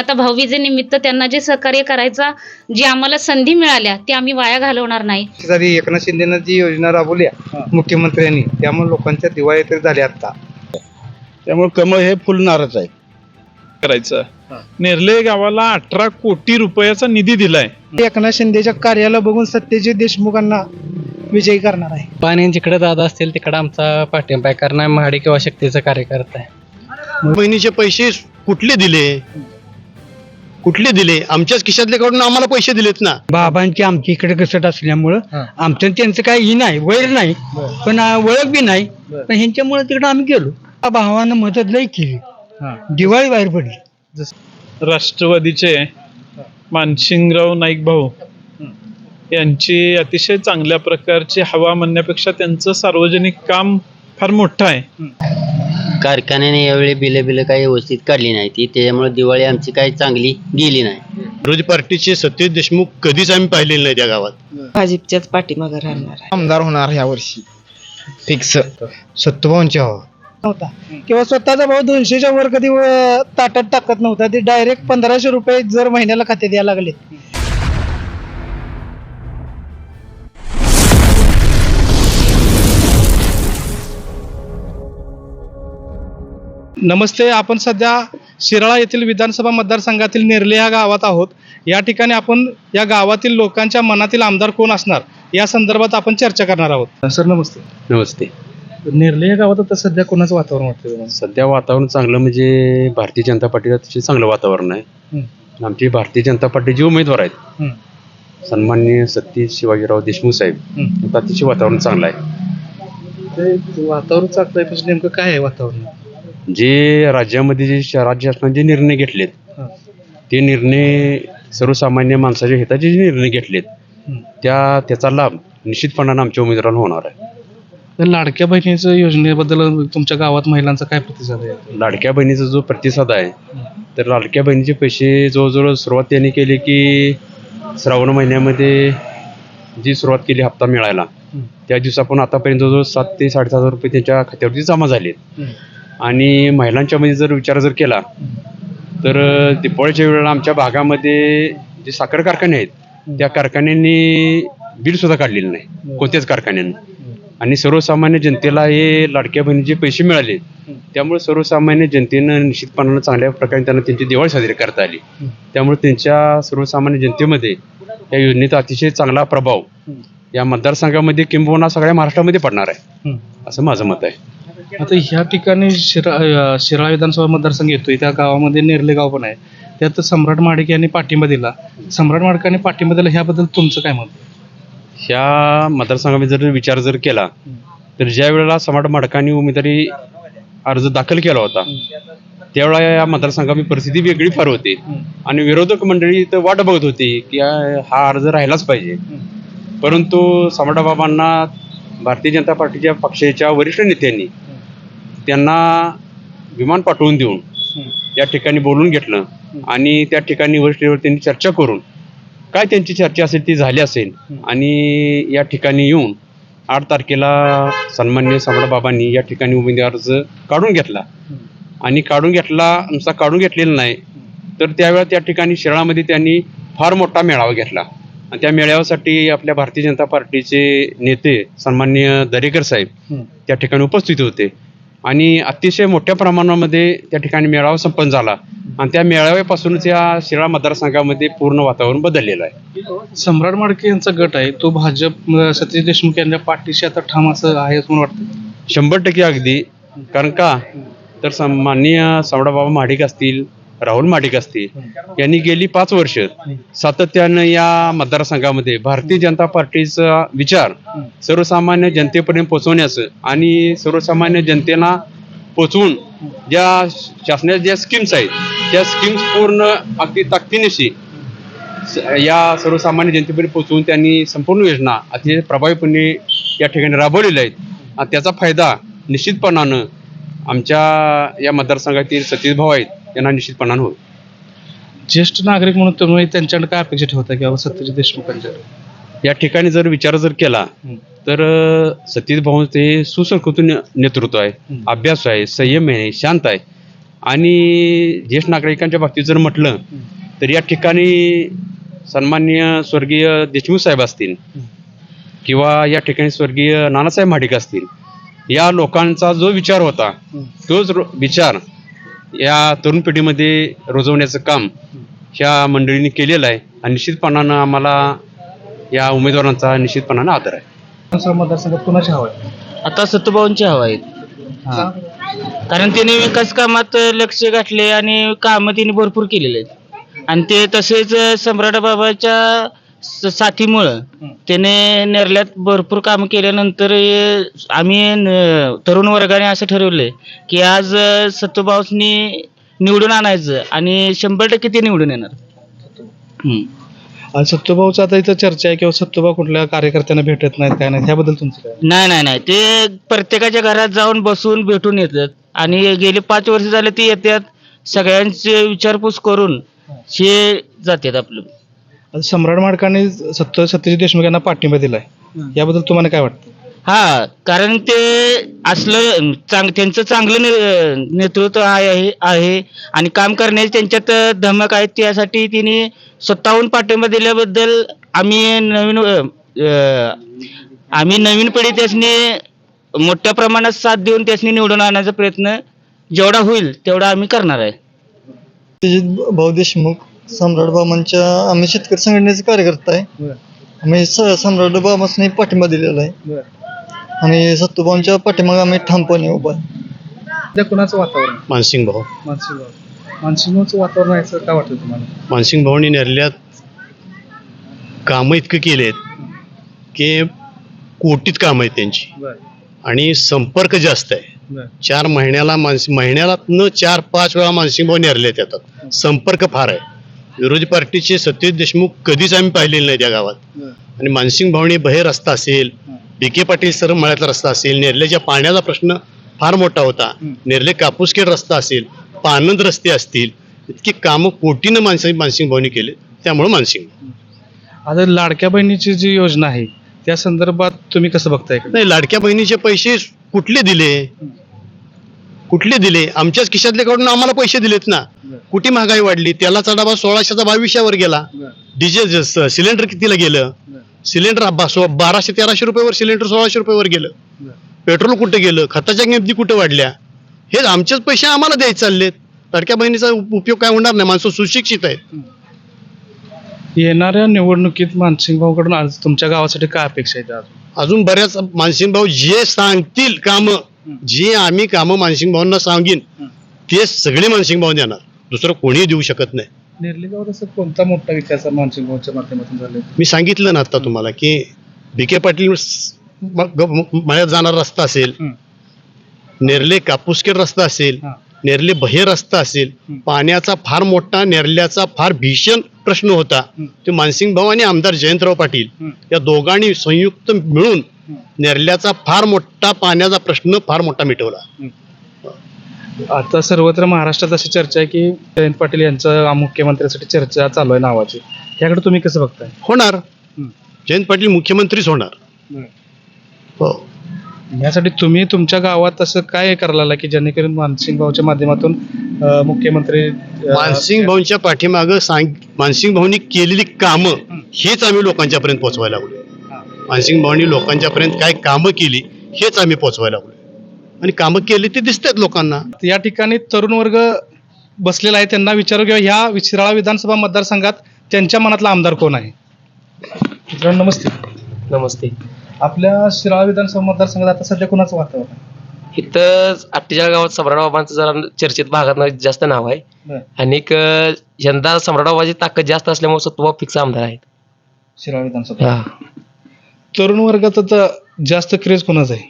आता भाऊबीजेनिमित्त त्यांना जे सहकार्य करायचा जी आम्हाला संधी मिळाल्या ती आम्ही वाया घालवणार नाही. एकनाथ शिंदेनं जी योजना राबवली आहे, मुख्यमंत्र्यांनी त्यामुळे लोकांच्या दिवाळी तरी झाली आता. त्यामुळे कमळ हे फुलणारच आहे. करायचं. नेरले गावाला अठरा कोटी रुपयाचा निधी दिलाय. एकनाथ शिंदेच्या कार्याला बघून सत्यजित देशमुखांना विजयी करणार आहे. पाणी जिकडे दादा असतील तिकडे आमचा पाठिंबा आहे कारण आम्ही महाडी किंवा शक्तीचं कार्य करत आहे. बहिणीचे पैसे कुठले दिले? कुठले दिले? आमच्याच खिशातले काढून आम्हाला पैसे दिलेत ना. बाबांची आमची इकडे कसट असल्यामुळं आमचं आणि त्यांचं काही ही नाही वैर नाही पण अं, ओळख बी नाही. पण ह्यांच्यामुळे तिकडे आम्ही गेलो. भावानं मदत लई केली. दिवाळी बाहेर पडली. राष्ट्रवादीचे मानसिंगराव नाईक भाऊ यांची अतिशय चांगल्या प्रकारची हवा म्हणण्यापेक्षा त्यांचं सार्वजनिक काम फार मोठं आहे. कारखान्याने यावेळी बिलं बिलं काही व्यवस्थित काढली नाही. ती त्याच्यामुळे दिवाळी आमची काही चांगली गेली नाही. विरोधी पार्टीचे सत्यजित देशमुख कधीच आम्ही पाहिलेले नाही त्या गावात. भाजपच्याच पाठीमागे राहणार आमदार होणार ह्या वर्षी. फिक्स सत्तभाऊंच्या हवा. नव्हता. किंवा स्वतःचा भाऊ दोनशेच्या वर कधी ताटात टाकत नव्हता. ते डायरेक्ट पंधराशे रुपये जर महिन्याला खाते द्यायला लागले नमस्ते आपण सध्या शिराळा येथील विधानसभा मतदारसंघातील नेरले या गावात आहोत. या ठिकाणी आपण या गावातील लोकांच्या मनातील आमदार कोण असणार या संदर्भात आपण चर्चा करणार आहोत. सर नमस्ते. नमस्ते. नेरले या गावात आता सध्या कोणाचं वातावरण वाटतं? सध्या वातावरण चांगलं म्हणजे भारतीय जनता पार्टीचं अतिशय चांगलं वातावरण आहे. आमची भारतीय जनता पार्टीचे उमेदवार आहेत. हम्म. सन्माननीय सतीश शिवाजीराव देशमुख साहेब. अतिशय वातावरण चांगलं आहे. ते वातावरण चांगलं आहे नेमकं काय आहे वातावरण? जे राज्यामध्ये जे श- राज्य शासनाने जे निर्णय घेतलेत. ते निर्णय सर्वसामान्य माणसाच्या हिताचे जे निर्णय घेतलेत. त्या त्याचा लाभ निश्चितपणानं आमच्या उमेदवारांना होणार आहे. तर लाडक्या बहिणीचं योजनेबद्दल तुमच्या गावात महिलांचा काय प्रतिसाद आहे? लाडक्या बहिणीचा जो प्रतिसाद आहे तर लाडक्या बहिणीचे पैसे जवळजवळ सुरुवात त्यांनी केली की श्रावण महिन्यामध्ये जी सुरुवात केली हप्ता मिळायला त्या दिवसापासून आतापर्यंत जवळजवळ सात ते साडेसात हजार रुपये त्यांच्या खात्यावरती जमा झाले आणि महिलांच्या मध्ये जर विचार जर केला तर दिपाळीच्या वेळेला आमच्या भागामध्ये जे साखर कारखाने आहेत त्या कारखान्यांनी बिल सुद्धा काढलेलं नाही कोणत्याच कारखान्यानं. आणि सर्वसामान्य जनतेला हे लाडक्या बहिणीचे पैसे मिळाले त्यामुळे सर्वसामान्य जनतेनं निश्चितपणानं चांगल्या प्रकारे त्यांना त्यांची दिवाळी साजरी करता आली. त्यामुळे त्यांच्या सर्वसामान्य जनतेमध्ये या योजनेचा अतिशय चांगला प्रभाव या मतदारसंघामध्ये किंबहुना सगळ्या महाराष्ट्रामध्ये पडणार आहे असं माझं मत आहे. आता ह्या ठिकाणी शिरा शिराळा विधानसभा मतदारसंघ येतोय. त्या गावामध्ये नेरले गाव पण आहे. त्यात सम्राट माडिक यांनी पाठिंबा दिला. सम्राट माडिकांनी पाठिंबा दिला ह्याबद्दल तुमचं काय मत? ह्या मतदारसंघामध्ये जर विचार जर केला तर ज्या वेळेला सम्राट माडकांनी उमेदवारी अर्ज दाखल केला होता त्यावेळा या मतदारसंघाची परिस्थिती वेगळी फार होती. आणि विरोधक मंडळी तर वाट बघत होती की हा अर्ज राहिलाच पाहिजे. परंतु सम्राटबाबांना भारतीय जनता पार्टीच्या पक्षाच्या वरिष्ठ नेत्यांनी त्यांना विमान पाठवून देऊन त्या ठिकाणी बोलून घेतलं आणि त्या ठिकाणी वरिष्ठ त्यांनी चर्चा करून काय त्यांची चर्चा असेल ती झाली असेल आणि या ठिकाणी येऊन आठ तारखेला सन्मान्य सम्राटबाबांनी या ठिकाणी उमेदवार अर्ज काढून घेतला. आणि काढून घेतला नुसता काढून घेतलेला नाही. तर त्यावेळेला त्या ठिकाणी शिराळामध्ये त्यांनी फार मोठा मेळावा घेतला. आणि त्या मेळाव्यासाठी आपल्या भारतीय जनता पार्टीचे नेते सन्मान्य दरेकर साहेब त्या ठिकाणी उपस्थित होते. आणि अतिशय मोठ्या प्रमाणामध्ये त्या ठिकाणी मेळावा संपन्न झाला. आणि त्या मेळाव्यापासूनच या शिराळा मतदारसंघामध्ये पूर्ण वातावरण बदललेलं आहे. सम्राट माडके यांचा गट आहे. तो भाजप सतीश देशमुख यांच्या पाठीशी आता ठाम असं आहे असं मला वाटतं. शंभर टक्के अगदी. कारण का? तर माननीय सावडाबाबा महाडिक असतील राहुल महाडिक असतील यांनी गेली पाच वर्ष. सातत्यानं या मतदारसंघामध्ये भारतीय जनता पार्टीचा विचार सर्वसामान्य जनतेपर्यंत पोहोचवण्याचं आणि सर्वसामान्य जनतेला पोचवून ज्या शासनाच्या ज्या स्कीम्स आहेत त्या स्कीम्स पूर्ण अगदी ताकदीनिशी या सर्वसामान्य जनतेपर्यंत पोहोचवून त्यांनी संपूर्ण योजना अतिशय प्रभावीपणे या ठिकाणी राबवलेल्या आहेत. आणि त्याचा फायदा निश्चितपणानं आमच्या या मतदारसंघातील सतीश भाऊ आहेत. त्यांना निश्चितपणानं होईल ज्येष्ठ नागरिक म्हणून तुम्ही त्यांच्याकडे काय अपेक्षा ठेवता की बाबा सत्यजित देशमुखांच्या या ठिकाणी जर विचार जर केला तर अं, सतीश भाऊ ते सुसंस्कृत ने- नेतृत्व आहे अभ्यास आहे संयम आहे शांत आहे. आणि ज्येष्ठ नागरिकांच्या बाबतीत जर म्हटलं तर या ठिकाणी सन्माननीय स्वर्गीय देशमुख साहेब असतील किंवा या ठिकाणी स्वर्गीय नानासाहेब महाडिक असतील या लोकांचा जो विचार होता तोच रो- विचार या तरुण पिढीमध्ये रुजवण्याचं काम ह्या मंडळींनी केलेलं आहे आणि निश्चितपणानं आम्हाला या उमेदवारांचा निश्चितपणानं आदर आहे. मतदारसंघात कुणाची हवा आहे? आता सत्तूभाऊंची हवा आहेत. कारण त्यांनी विकास कामात लक्ष घातले आणि कामं त्यांनी भरपूर केलेले आहेत. आणि ते तसेच सम्राट बाबाच्या स- साथीमुळं त्याने नेरल्यात भरपूर कामं केल्यानंतर अं, आम्ही न- तरुण वर्गाने असं ठरवलंय की आज अं, सत्तूभाऊसनी निवडून आणायचं आणि शंभर टक्के ते निवडून येणार. आणि सत्तूभाऊचं आता इथं चर्चा आहे किंवा सत्तूभाऊ कुठल्या कार्यकर्त्यांना भेटत नाहीत काय नाही त्याबद्दल तुमचं काय? नाही नाही नाही. ते प्रत्येकाच्या घरात जाऊन बसून भेटून येतात. आणि गेले पाच वर्ष झाले ते येतात. सगळ्यांची विचारपूस करून हे जातात आपलं. आता सम्राट माडकांनी सत्य सत्यजित देशमुख यांना पाठिंबा दिलाय. याबद्दल तुम्हाला काय वाटतं? हा कारण ते असलं चांग त्यांचं चांगलं ने- नेतृत्व आहे आहे. आणि काम करण्याची त्यांच्यात धमक आहे त्यासाठी तिने स्वतःहून पाठिंबा दिल्याबद्दल आम्ही नवीन अं, आम्ही नवीन पिढी त्यासनी मोठ्या प्रमाणात साथ देऊन त्यासनी निवडून आणण्याचा प्रयत्न जेवढा होईल तेवढा आम्ही करणार आहे. सत्यजित भाऊ देशमुख सम्राट बाबांच्या आम्ही शेतकरी संघटनेचे कार्यकर्ता आहे. आम्ही स- सम्राट बाबांनी पाठिंबा दिलेला आहे. आणि सत्तूभाऊंच्या पाठिंबा आम्ही ठामपणे उभा आहे. कुणाचं वातावरण? मानसिंग भाऊ. मानसिंगाव मानसिंगावचं वातावरण आहे असं काय वाटतं तुम्हाला? मानसिंग भाऊनी नेरल्यात कामं इतकं केलेत की कोटीत कामं आहेत त्यांची. बरं. आणि संपर्क जास्त आहे. बरं. चार महिन्याला मानस महिन्याला न चार पाच वेळा मानसिंग भाऊ नेरलेत येतात. संपर्क फार आहे. विरोधी पार्टीचे सत्यजित देशमुख कधीच आम्ही पाहिलेले नाही त्या गावात. आणि मानसिंग भावणी बहे रस्ता असेल बी के पाटील सर मळ्यातला रस्ता असेल नेरलेच्या पाण्याचा प्रश्न फार मोठा होता. नेरले कापूसखेड रस्ता असेल पानंद रस्ते असतील इतकी कामं कोटीनं मानसिंग मानसिंग भावनी केले. त्यामुळे मानसिंग. आता लाडक्या बहिणीची जी योजना आहे त्या संदर्भात तुम्ही कसं बघताय? नाही लाडक्या बहिणीचे पैसे कुठले दिले? कुठले दिले? आमच्याच खिशातले कडून आम्हाला पैसे दिलेत ना. कुठे महागाई वाढली? तेलाचा डबा सोळाशेचा बावीसशेवर गेला. डिझेल सिलेंडर कितीला गेलं? सिलेंडर बाराशे तेराशे रुपयावर सिलेंडर सोळाशे रुपयावर गेलं. पेट्रोल कुठे गेलं? खताच्या किमती कुठे वाढल्या? हे आमचेच पैसे आम्हाला द्यायचे चाललेत. लाडक्या बहिणीचा उप- उपयोग काय होणार नाही? माणसं सुशिक्षित आहेत. येणाऱ्या निवडणुकीत मानसिंग भाऊकडून आज तुमच्या गावासाठी काय अपेक्षा आहेत अजून? अजून बऱ्याच मानसिंग भाऊ जे सांगतील कामं जे आम्ही कामं मानसिंग भाऊंना सांगीन ते सगळे मानसिंग भाऊ देणार दुसरं कोणीही देऊ शकत नाही असं कोणता मोठा विकास मानसिंग भाऊच्या माध्यमातून झाले मी सांगितलं ना आता तुम्हाला की बी के पाटील मळ्यात जाणारा रस्ता असेल. नेरले कापूसकेर रस्ता असेल. नेरले बहे रस्ता असेल पाण्याचा फार मोठा नेरल्याचा फार भीषण प्रश्न होता. ते मानसिंग भाऊ आणि आमदार जयंतराव पाटील. या दोघांनी संयुक्त मिळून नेरल्याचा फार मोठा पाण्याचा प्रश्न फार मोठा मिटवला. आता सर्वत्र महाराष्ट्रात अशी चर्चा आहे की जयंत पाटील यांचं मुख्यमंत्र्यासाठी चर्चा चालू आहे नावाची. त्याकडे तुम्ही कसं बघताय? होणार. जयंत पाटील मुख्यमंत्रीच होणार. हो. यासाठी तुम्ही तुमच्या गावात असं काय करायला की जेणेकरून मानसिंग भाऊच्या माध्यमातून मुख्यमंत्री मानसिंग भाऊंच्या पाठीमागं सांग मानसिंग भाऊंनी केलेली कामं हेच आम्ही लोकांच्यापर्यंत पोहोचवायला लागलो मानसिंग भाऊंनी लोकांच्यापर्यंत काय कामं केली हेच आम्ही पोहोचवायला लागलो. आणि कामं केली ते दिसतात लोकांना. या ठिकाणी तरुण वर्ग बसलेला आहे त्यांना विचारू किंवा ह्या शिराळा विधानसभा मतदारसंघात त्यांच्या मनातला आमदार कोण आहे? मित्रांनो नमस्ते. नमस्ते. आपल्या शिराळा विधानसभा मतदारसंघात आता सध्या कुणाचं वातावरण आहे? इथं अट्टेचाळ गावात सम्राटबाबांचं जरा चर्चेत भागात जास्त नाव आहे. आणि यंदा सम्राटबाबाची ताकद जास्त असल्यामुळे सत्वभाव फिक्स आमदार आहेत. शिराळा विधानसभा. हा. तरुण वर्गात आता जास्त क्रेज कोणाचं आहे?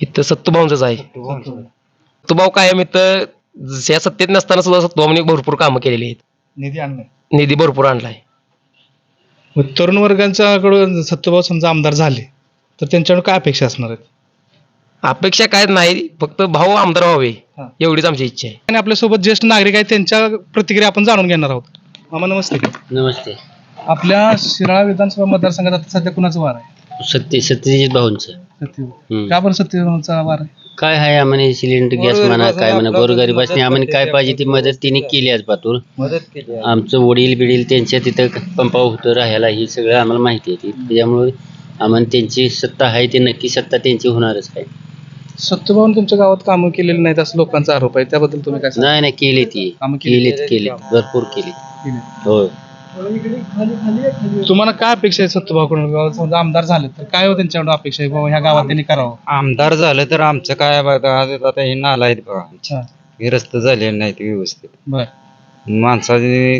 इथं सत्तूभाऊंचंच आहे. सत्तूभाऊ कायम इथं या सत्तेत नसताना सुद्धा सत्तूभाऊने भरपूर कामं केलेली आहेत. निधी आणलाय. निधी भरपूर आणलाय. मग तरुण वर्गांच्याकडून सत्यभाऊ समजा आमदार झाले तर त्यांच्याकडे काय अपेक्षा असणार आहेत? अपेक्षा काय नाही फक्त भाऊ आमदार व्हावे हा. एवढीच आमची इच्छा आहे. आणि आपल्यासोबत ज्येष्ठ नागरिक आहेत त्यांच्या प्रतिक्रिया आपण जाणून घेणार आहोत. मामा नमस्ते. नमस्ते. आपल्या शिराळा विधानसभा मतदारसंघात आता सध्या कुणाचं वार आहे? सत्य सत्यजित भाऊंचं. का बरं सत्यभाऊंचा वार आहे? काय आहे आम्हाला सिलेंडर गॅस म्हणा काय म्हणा गोरगरिबासनी आम्हाला काय पाहिजे ती मदत तिने केली आज पातूर. आमचं वडील बिडील त्यांच्या तिथं पंपावर होतं राहायला ही सगळं आम्हाला माहिती आहे. ती त्याच्यामुळे आम्हाला त्यांची सत्ता आहे ती नक्की सत्ता त्यांची होणारच आहे. सत्यभाऊन तुमच्या गावात कामं केलेली नाहीत असं लोकांचा आरोप आहे. त्याबद्दल तुम्ही काय सांगाल? नाही नाही केली ती. कामं केली? केलीत केलीत. भरपूर केली. केली. तुम्हाला काय अपेक्षा आहे सत्यभाऊकडून गावात? समजा आमदार झाले तर काय हो त्यांच्याकडून अपेक्षा आहे? बाबा ह्या गावात त्यांनी करावं. आमदार झालं तर आमचं काय बघा आता हे नाला आहेत बघा आमचे. हा. हे रस्ते झालेले नाहीत व्यवस्थित. बर. माणसाची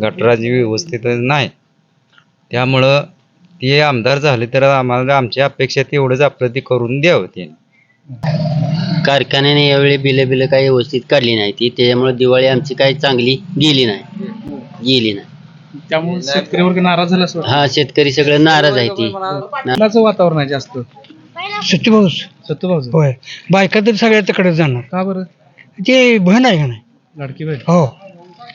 गटराची व्यवस्थित नाही. त्यामुळं ते आमदार झाले तर आम्हाला आमची अपेक्षा तेवढंच आपलं ते करून द्यावं ते कारखान्याने यावेळी बिलं बिलं काही व्यवस्थित काढली नाही ती त्याच्यामुळे दिवाळी आमची काही चांगली गेली नाही. गेली नाही. त्यामुळे शेतकरी वर्ग नाराज झाला असं. हा शेतकरी सगळं नाराज आहे ती. कोणाचं वातावरण आहे जास्त. सत्यभाऊच. सत्यभाऊचं. होय. बायका तर सगळ्या तिकडे जाणार. का बरं? ते बहन आहे का नाही? लाडकी बाई हो.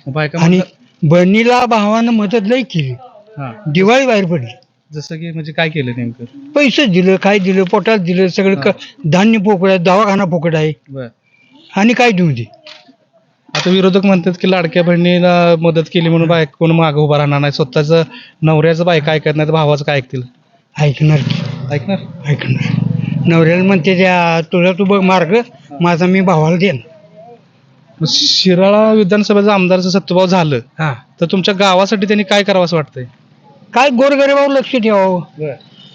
बायका आणि म्हणतात- बहिणीला भावानं मदत लई केली. हा. दिवाळी बाहेर पडली. जसं की म्हणजे काय केलं नेमकं? पैसे दिलं काय दिलं पोटात दिलं सगळं क- धान्य पोकळ आहे दवाखाना पोकळ आहे. बर. आणि काय देऊ दे? आता विरोधक म्हणतात की लाडक्या बहिणीला मदत केली म्हणून बायक कोण मागं उभा राहणार नाही. स्वतःच नवऱ्याचं बायका ऐकत नाही तर भावाचं काय ऐकतील? ऐकणार की. ऐकणार? ऐकणार. नवऱ्याला म्हणते त्या तुला तू बघ मार्ग माझा मी भावाला देन शिराळा विधानसभेचं आमदारचं सत्यभाव झालं. हा. तर तुमच्या गावासाठी त्यांनी काय करावं असं वाटतंय? काय गोरगरिबावर लक्ष ठेवावं.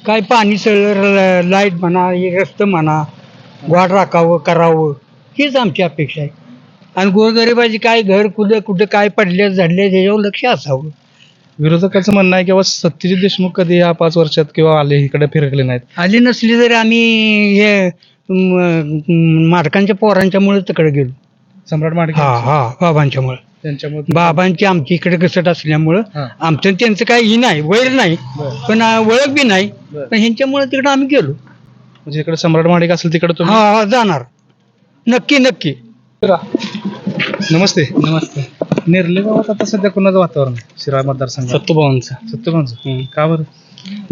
काय पाणी सळ लाइट म्हणा हे रस्तं म्हणा वाट राखावं करावं हीच आमची अपेक्षा आहे. आणि गोरगरिबाची काय घर कुठं कुठं काय पडल्या झाडल्या त्याच्यावर लक्ष असावं. विरोधकाचं म्हणणं आहे की बाबा सत्यजित देशमुख कधी या पाच वर्षात किंवा आले इकडे फिरकले नाहीत? आली नसली तरी आम्ही हे म, माडकांच्या पोरांच्यामुळे तिकडे गेलो. सम्राट माडके हा हा बाबांच्यामुळे. त्यांच्यामुळे? बाबांची आमची इकडे कसट असल्यामुळं हा. आमचं आणि त्यांचं काही ही नाही वैर नाही पण आ, ओळख बी नाही. बरं. पण ह्यांच्यामुळे तिकडे आम्ही गेलो. म्हणजे इकडे सम्राट माडिक असेल तिकडे तुम्ही? हा हा जाणार. नक्की नक्की. नमस्ते. नमस्ते. नेरले गावात आता सध्या कोणाचं वातावरण आहे? शिराळ मतदारसंघात? सत्तूभाऊंचा सत्यभाऊंचं का बरं?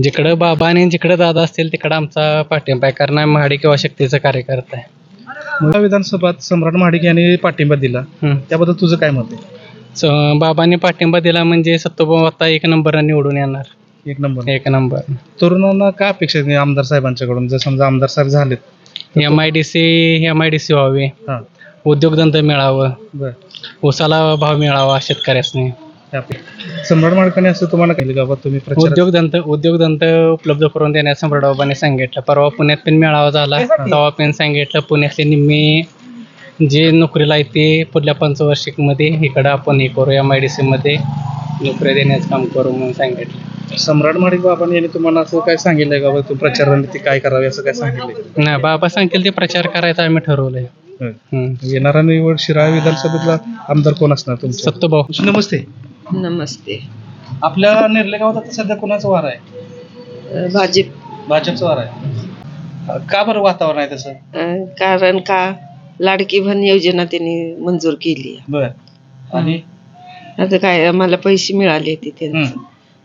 जिकडं बाबा आणि जिकडं दादा असतील तिकडं आमचा पाठिंबा आहे. कारण आम्ही महाडी किंवा शक्तीचा कार्यकर्ता आहे. मला विधानसभेत सम्राट महाडिक यांनी पाठिंबा दिला. हम्म. त्याबद्दल तुझं काय मत आहे? स- बाबांनी पाठिंबा दिला म्हणजे सत्तूभाऊ आता एक नंबरला निवडून येणार. एक नंबर. एक नंबर. तरुणांना काय अपेक्षा आमदार साहेबांच्याकडून? जर समजा आमदार साहेब झालेत M I D C M I D C व्हावे. हा. उद्योगधंदा मिळावं. बर. उसाला भाव मिळावा शेतकऱ्यासनी. सम्राट माडकाने असं तुम्हाला काही गावात तुम्ही प्रचार उद्योगधंदा उद्योगधंदा उपलब्ध करून देण्यास सम्राट बाबांनी सांगितलं. परवा पुण्यात पण मेळावा झाला. तेव्हा पण सांगितलं पुण्यातले निम्मे जे नोकरीला आहे ते पुढल्या पंचवार्षिकमध्ये इकडं आपण हे करू एम आय डी सीमध्ये नोकरी देण्याचं काम करू म्हणून सांगितलं. सम्राट माडिक बाबांनी यांनी तुम्हाला असं काय सांगितलंय का? तू प्रचार रणनीती काय करावी असं काय सांगितलंय? नाही बाबा सांगतील ते प्रचार करायचा आम्ही ठरवलंय. येणारा निवड शिराळा विधानसभेतला आमदार कोण असणार तुमचं? सत्तूभाऊ नमस्ते. नमस्ते. आपल्या नेरले गावात आता सध्या कोणाचा वार आहे? भाजप. भाजपचा वार आहे. का बरं वातावरण आहे तसं? अं, कारण का लाडकी बहीण योजना त्यांनी मंजूर केली बर. आणि? आता काय आम्हाला पैसे मिळाले ते त्यांचं.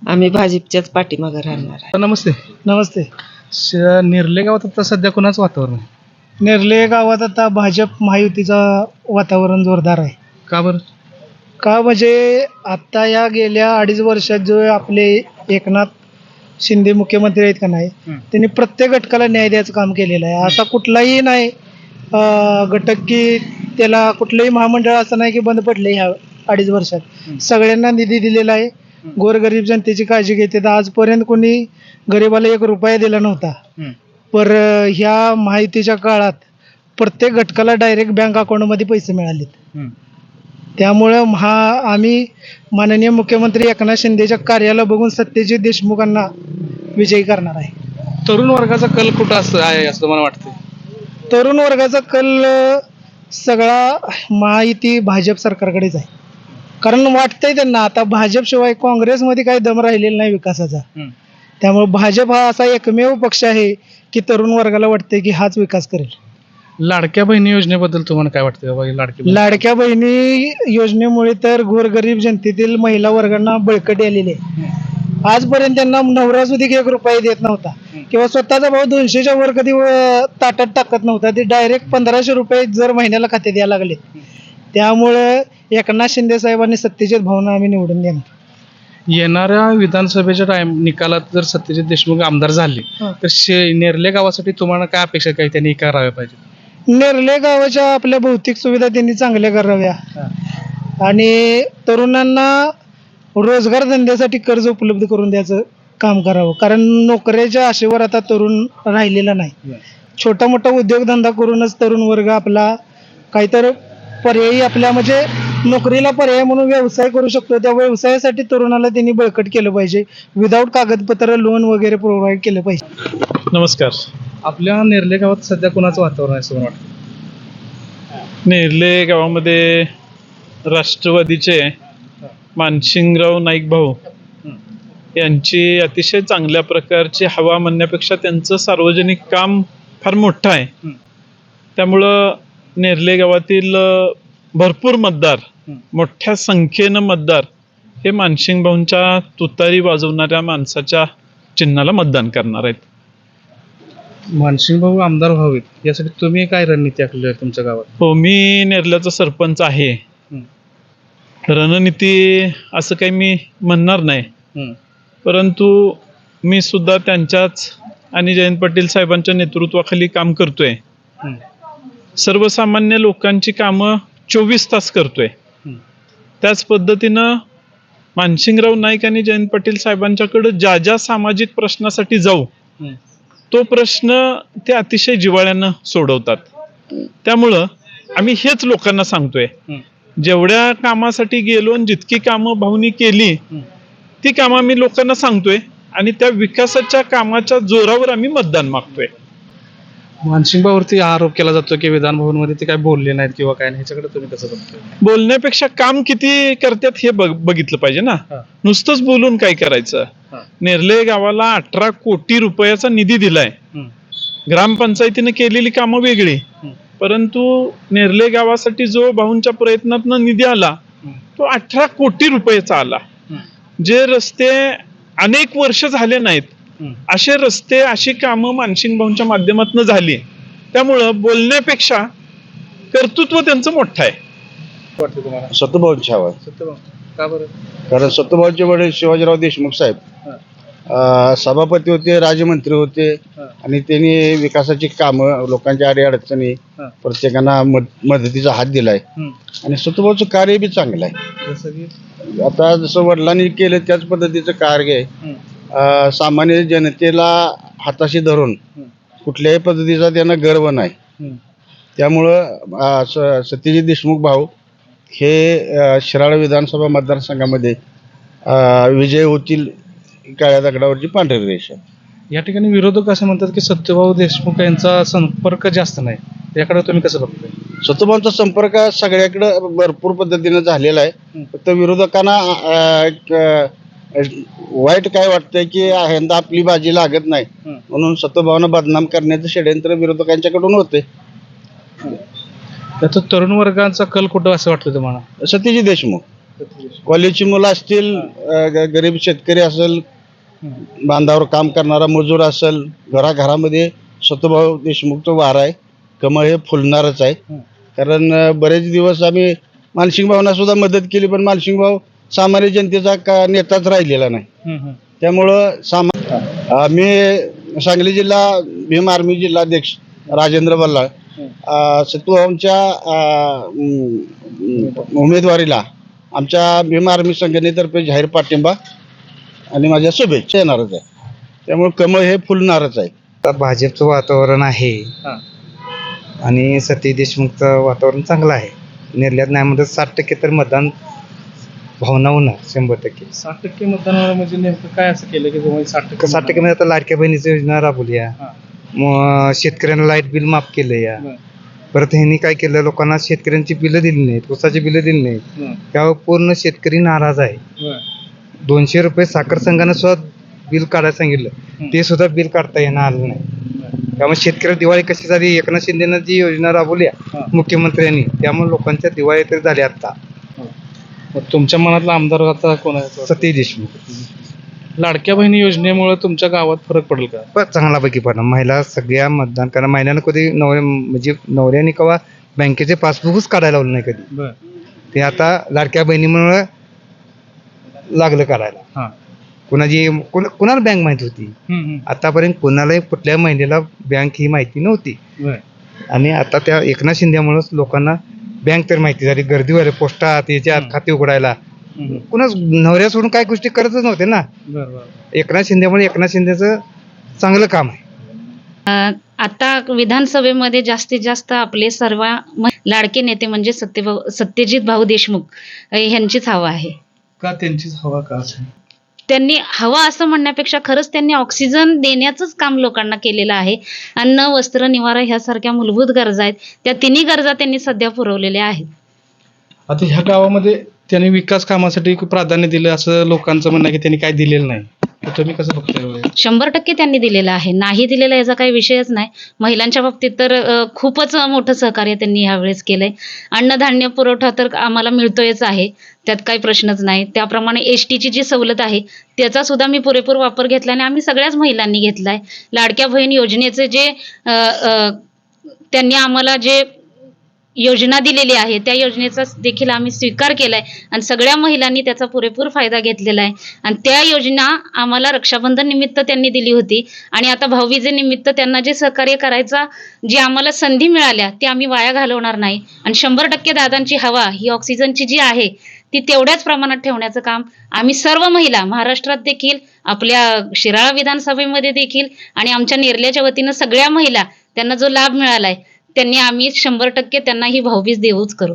आम्ही भाजपच्याच पाठीमागे राहणार आहे. नमस्ते. नमस्ते. श- नेरले गावात आता सध्या कोणाचं वातावरण आहे? नेरले गावात आता भाजप महायुतीचं वातावरण जोरदार आहे. का बरं? का म्हणजे आता या गेल्या अडीच वर्षात जो आपले एकनाथ शिंदे मुख्यमंत्री आहेत का नाही हं. त्यांनी प्रत्येक घटकाला न्याय द्यायचं काम केलेलं आहे. असा कुठलाही नाही अं, घटक की त्याला कुठलंही महामंडळ असं नाही की बंद पडले ह्या अडीच वर्षात. सगळ्यांना निधी दिलेला आहे. गोरगरीब जनतेची काळजी घेते. तर आजपर्यंत कोणी गरिबाला एक रुपया दिला नव्हता. हं. पर ह्या माहितीच्या काळात प्रत्येक घटकाला डायरेक्ट बँक अकाउंटमध्ये पैसे मिळालेत. त्यामुळं हा आम्ही माननीय मुख्यमंत्री एकनाथ शिंदेच्या कार्याला बघून सत्यजित देशमुखांना विजयी करणार आहे. तरुण वर्गाचा कल कुठं असं आहे असं मला वाटतं तरुण वर्गाचा कल सगळा महायुती भाजप सरकारकडेच आहे. कारण वाटतंय त्यांना आता भाजपशिवाय काँग्रेसमध्ये काही दम राहिलेला नाही विकासाचा. त्यामुळे भाजप हा असा एकमेव पक्ष आहे की तरुण वर्गाला वाटतंय की हाच विकास करेल. लाडक्या बहिणी योजनेबद्दल तुम्हाला काय वाटतं बाबा ही लाडकी बहीण? लाडक्या बहिणी योजनेमुळे तर गोरगरीब जनतेतील महिला वर्गांना बळकटी आलेली आहे. आजपर्यंत त्यांना नवरा सुद्धा एक रुपये देत नव्हता. किंवा स्वतःचा भाऊ दोनशेच्या वर कधी ताटात टाकत नव्हता. ते डायरेक्ट पंधराशे रुपये जर महिन्याला खाते द्यायला लागले त्यामुळे एकनाथ शिंदे साहेबांनी सत्यजित भावना आम्ही निवडून देणार. येणाऱ्या विधानसभेच्या टाइम निकालात जर सत्यजित देशमुख आमदार झाले. तर शे नेरले गावासाठी तुम्हाला काय अपेक्षा काही त्यांनी कराव्या पाहिजे. नेरले गावाच्या आपल्या भौतिक सुविधा त्यांनी चांगल्या कराव्या. आणि तरुणांना रोजगार धंद्यासाठी कर्ज उपलब्ध करून द्यायचं काम करावं. कारण नोकऱ्याच्या आशेवर आता तरुण राहिलेला नाही. छोटा मोठा उद्योगधंदा करूनच तरुण वर्ग आपला काहीतरी पर्यायी आपल्या म्हणजे नोकरीला पर्याय म्हणून व्यवसाय करू शकतो. त्या व्यवसायासाठी तरुणाला त्यांनी बळकट केलं पाहिजे. विदाऊट कागदपत्र लोन वगैरे प्रोव्हाइड केलं पाहिजे. नमस्कार. आपल्या नेरले गावात सध्या कोणाचं वातावरण आहे असं मला वाटतं नेर्ले गावामध्ये राष्ट्रवादीचे मानसिंगराव नाईक भाऊ यांची अतिशय चांगल्या प्रकारची हवा म्हणण्यापेक्षा त्यांचं सार्वजनिक काम फार मोठं आहे. त्यामुळं नेर्ले गावातील भरपूर मतदार मोठ्या संख्येनं मतदार हे मानसिंग भाऊंच्या तुतारी वाजवणाऱ्या माणसाच्या चिन्हाला मतदान करणार आहेत. मानसिंग भाऊ आमदार व्हावेत यासाठी तुम्ही काय रणनीती आखली आहे तुमच्या गावात? हो मी नेरल्याचा सरपंच आहे. रणनीती असं काही मी म्हणणार नाही. परंतु मी सुद्धा त्यांच्याच आणि जयंत पाटील साहेबांच्या नेतृत्वाखाली काम करतोय. सर्वसामान्य लोकांची कामं चोवीस तास करतोय. त्याच पद्धतीनं मानसिंगराव नाईक आणि जयंत पाटील साहेबांच्याकडे ज्या ज्या सामाजिक प्रश्नासाठी जाऊ तो प्रश्न ते अतिशय जिव्हाळ्यानं सोडवतात. त्यामुळं आम्ही हेच लोकांना सांगतोय जेवढ्या कामासाठी गेलो आणि जितकी कामं भाऊनी केली ती कामं आम्ही लोकांना सांगतोय आणि त्या विकासाच्या कामाच्या जोरावर आम्ही मतदान मागतोय. मानसिंग भाऊवरती आरोप केला जातो की विधान भवनमध्ये ते काय बोलले नाहीत किंवा काय नाही. ह्याच्याकडे तुम्ही कसं बघताय? बोलण्यापेक्षा काम किती करतात हे बघ बघितलं पाहिजे ना. हा. नुसतंच बोलून काय करायचं? हा. नेरले गावाला अठरा कोटी रुपयाचा निधी दिलाय. ग्रामपंचायतीने केलेली कामं वेगळी. परंतु नेरले गावासाठी जो भाऊंच्या प्रयत्नातनं निधी आला तो अठरा कोटी रुपयाचा आला. जे रस्ते अनेक वर्ष झाले नाहीत असे रस्ते अशी कामं मानसिंग भाऊंच्या माध्यमातून झाली. त्यामुळं बोलण्यापेक्षा कर्तृत्व त्यांचं मोठं आहे. वाटतं तुम्हाला? सत्तूभाऊंची हवा आहे. सत्यभाऊ का बरं? कारण सत्तूभाऊंचे वडील शिवाजीराव देशमुख साहेब. अं, सभापती होते राज्यमंत्री होते आणि त्यांनी विकासाची कामं लोकांच्या अडीअडचणी हा. प्रत्येकांना मद- मदतीचा हात दिलाय. आणि सत्तूभाऊचं कार्य बी चांगलं आहे. जसं की? आता जसं वडिलांनी केलं त्याच पद्धतीचं कार्य आहे. अं, सामान्य जनतेला हाताशी धरून कुठल्याही पद्धतीचा त्यांना गर्व नाही. त्यामुळं अं, स- सत्यजित देशमुख भाऊ हे अं, शिराळा विधानसभा मतदारसंघामध्ये अं, विजय होतील काळ्या दगडावरची पांढरी रेषा. या ठिकाणी विरोधक असं म्हणतात की सत्यभाऊ देशमुख यांचा संपर्क जास्त नाही. याकडे तुम्ही कसं बघताय? सत्तूभाऊंचा संपर्क सगळ्याकडे भरपूर पद्धतीनं झालेला आहे. फक्त विरोधकांना अं, एक, अं, वाईट काय वाटतंय की ह्यांदा आपली बाजी लागत नाही. म्हणून सत्तूभाऊंना बदनाम करण्याचं षडयंत्र विरोधकांच्याकडून होते त्याचं तरुण वर्गाचा कल कुठं असं वाटतं तुम्हाला? सत्यजित देशमुख. कॉलेजची मुलं असतील अं, ग- गरीब शेतकरी असेल बांधावर काम करणारा मजूर असेल घराघरामध्ये सतुभाऊ देशमुखचं वार आहे. कमळ हे फुलणारच आहे. कारण अं, बरेच दिवस आम्ही मानसिंग भाऊंना सुद्धा मदत केली पण मानसिंग भाऊ सामान्य जनतेचा का नेताच राहिलेला नाही. त्यामुळं सामा आम्ही सांगली जिल्हा भीम आर्मी जिल्हाध्यक्ष राजेंद्र बल्लाळ अं, सत्तूभाऊंच्या अं, उम, उमेदवारीला आमच्या भीम आर्मी संघटनेतर्फे जाहीर पाठिंबा आणि माझ्या शुभेच्छा येणारच आहे. त्यामुळे कमळ हे फुलणारच आहे. आता भाजपचं वातावरण आहे आणि सती देशमुखचं वातावरण चांगलं आहे. निर्ल्यात नाही म्हणतात साठ टक्के तर मतदान भावना होणार शंभर टक्के. साठ टक्के मतदानावर म्हणजे नेमकं काय असं केलं की साठ टक्के साठ टक्के मध्ये आता लाडक्या बहिणीची योजना राबवली आहे मग शेतकऱ्यांना लाइट बिल माफ केलं या. परत ह्यांनी काय केलं लोकांना शेतकऱ्यांची बिलं दिली नाहीत ऊसाची बिलं दिली नाहीत. त्यावर पूर्ण शेतकरी नाराज आहे. दोनशे रुपये साखर संघानं सुद्धा बिल काढायला सांगितलं. ते सुद्धा बिल काढता येणार आलं नाही. त्यामुळे शेतकरी दिवाळी कशी झाली एकनाथ शिंदेनं जी योजना राबवली आहे, मुख्यमंत्र्यांनी त्यामुळे लोकांच्या दिवाळी तर झाली आता मग तुमच्या मनातला आमदार आता कोण आहे? सती देशमुख. लाडक्या बहिणी योजनेमुळे तुमच्या गावात फरक पडेल का? पण चांगल्यापैकी पण महिला सगळ्या मतदान करा महिलांना कधी नवऱ्या म्हणजे नवऱ्याने कवा बँकेचे पासबुकच काढायला लावलं नाही कधी. बर. ते आता लाडक्या बहिणीमुळे लागलं करायला हां. कुणाची कुणा कुणाला बँक माहिती होती? आतापर्यंत कुणालाही कुठल्या महिलेला बँक ही माहिती नव्हती. बर. आणि आता त्या एकनाथ शिंदेमुळेच लोकांना बँक तर माहिती झाली गर्दी व्हायला पोस्टात याच्यात खाते उघडायला. कुणाच नवऱ्या सोडून काय गोष्टी करतच नव्हते ना. बर बर एकनाथ शिंदेमुळे एकनाथ शिंदेचं चांगलं काम आहे. अ, आता विधानसभेमध्ये जास्तीत जास्त आपले सर्व लाडके नेते म्हणजे सत्यभाऊ सत्यजित भाऊ देशमुख अ, ह्यांचीच हवा आहे. का त्यांचीच हवा का? असेल त्यांनी हवा असं म्हणण्यापेक्षा खरंच त्यांनी ऑक्सिजन देण्याचंच काम लोकांना केलेलं आहे. अन्न वस्त्र निवारा ह्यासारख्या मूलभूत गरजा आहेत. त्या तिन्ही गरजा त्यांनी सध्या पुरवलेल्या आहेत. आता ह्या गावामध्ये त्यांनी विकास कामासाठी प्राधान्य दिलं असं लोकांचं म्हणणं आहे की त्यांनी काय दिलेलं नाही. तुम्ही कसं बघताय शंभर टक्के त्यांनी दिलेलं आहे. नाही दिलेला याचा काही विषयच नाही. महिलांच्या बाबतीत तर अ, खूपच मोठं सहकार्य त्यांनी ह्यावेळेस केलंय. अन्नधान्य पुरवठा तर आम्हाला मिळतोयच आहे. त्यात काही प्रश्नच नाही. त्याप्रमाणे एस टीची जी सवलत आहे त्याचा सुद्धा मी पुरेपूर वापर घेतला आणि आम्ही सगळ्याच महिलांनी घेतलाय. लाडक्या बहीण योजनेचे जे अ, अ, त्यांनी आम्हाला जे योजना दिलेली आहे. त्या योजनेचा देखील आम्ही स्वीकार केला आहे आणि सगळ्या महिलांनी त्याचा पुरेपूर फायदा घेतलेला आहे. आणि त्या योजना आम्हाला रक्षाबंधन निमित्त त्यांनी दिली होती. आणि आता भाऊबीजेनिमित्त त्यांना जे सहकार्य करायचा जी आम्हाला संधी मिळाल्या ती आम्ही वाया घालवणार नाही. आणि शंभर टक्के दादांची हवा ही ऑक्सिजनची जी आहे ती तेवढ्याच प्रमाणात ठेवण्याचं काम आम्ही सर्व महिला महाराष्ट्रात देखील आपल्या शिराळा विधानसभेमध्ये देखील आणि आमच्या नेरल्याच्या वतीनं सगळ्या महिला त्यांना जो लाभ मिळाला आहे त्यांनी आम्ही शंभर टक्के त्यांना ही भाऊबीज देऊच करू.